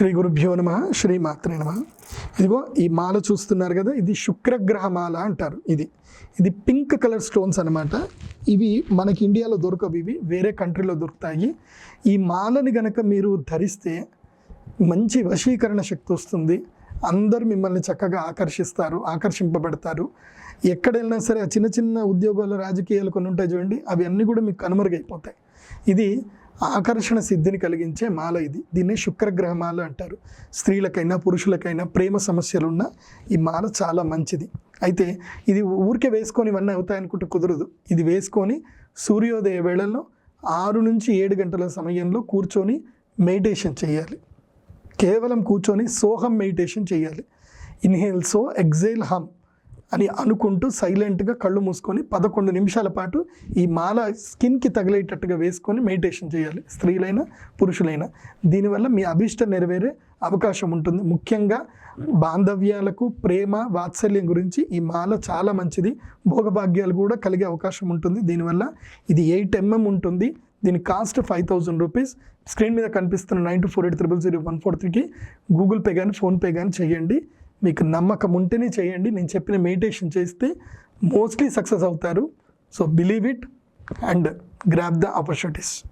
శ్రీ గురుభ్యో నమ శ్రీ మాత్రే నమ. ఇదిగో ఈ మాల చూస్తున్నారు కదా ఇది శుక్రగ్రహ మాల అంటారు ఇది. ఇది పింక్ కలర్ స్టోన్స్ అనమాట ఇవి మనకి ఇండియాలో దొరకవు ఇవి వేరే కంట్రీలో దొరుకుతాయి. ఈ మాలని గనక మీరు ధరిస్తే మంచి వశీకరణ శక్తి వస్తుంది. అందరూ మిమ్మల్ని చక్కగా ఆకర్షిస్తారు ఆకర్షింపబడతారు. ఎక్కడ వెళ్ళినా సరే చిన్న చిన్న ఉద్యోగాలు రాజకీయాలు కొన్ని ఉంటాయి చూడండి అవి అన్నీ కూడా మీకు కనుమరుగైపోతాయి. ఇది ఆకర్షణ సిద్ధిని కలిగించే మాల ఇది. దీన్ని శుక్రగ్రహ మాల అంటారు. స్త్రీలకైనా పురుషులకైనా ప్రేమ సమస్యలున్న ఈ మాల చాలా మంచిది. అయితే ఇది ఊరికే వేసుకొని ఇవన్నీ అవుతాయనుకుంటే కుదరదు. ఇది వేసుకొని సూర్యోదయ వేళల్లో ఆరు నుంచి ఏడు గంటల సమయంలో కూర్చొని మెడిటేషన్ చేయాలి. కేవలం కూర్చొని సోహం మెడిటేషన్ చేయాలి. ఇన్హేల్ సో ఎగ్జైల్ హమ్. అని అనుకుంటూ సైలెంట్గా కళ్ళు మూసుకొని పదకొండు నిమిషాల పాటు ఈ మాల స్కిన్కి తగిలేటట్టుగా వేసుకొని మెడిటేషన్ చేయాలి. స్త్రీలైనా పురుషులైనా. దీనివల్ల మీ అభిష్టం నెరవేరే అవకాశం ఉంటుంది. ముఖ్యంగా బాంధవ్యాలకు ప్రేమ వాత్సల్యం గురించి ఈ మాల చాలా మంచిది. భోగభాగ్యాలు కూడా కలిగే అవకాశం ఉంటుంది. దీనివల్ల ఇది ఎయిట్ ఎంఎం ఉంటుంది. దీని cost five thousand rupees. Screen మీద కనిపిస్తున్న nine two four eight triple zero one four త్రీకి గూగుల్ పే కానీ ఫోన్పే కానీ చేయండి. మీకు నమ్మకం ఉంటేనే చేయండి. నేను చెప్పిన మెడిటేషన్ చేస్తే మోస్ట్లీ సక్సెస్ అవుతారు. So believe it and grab the opportunities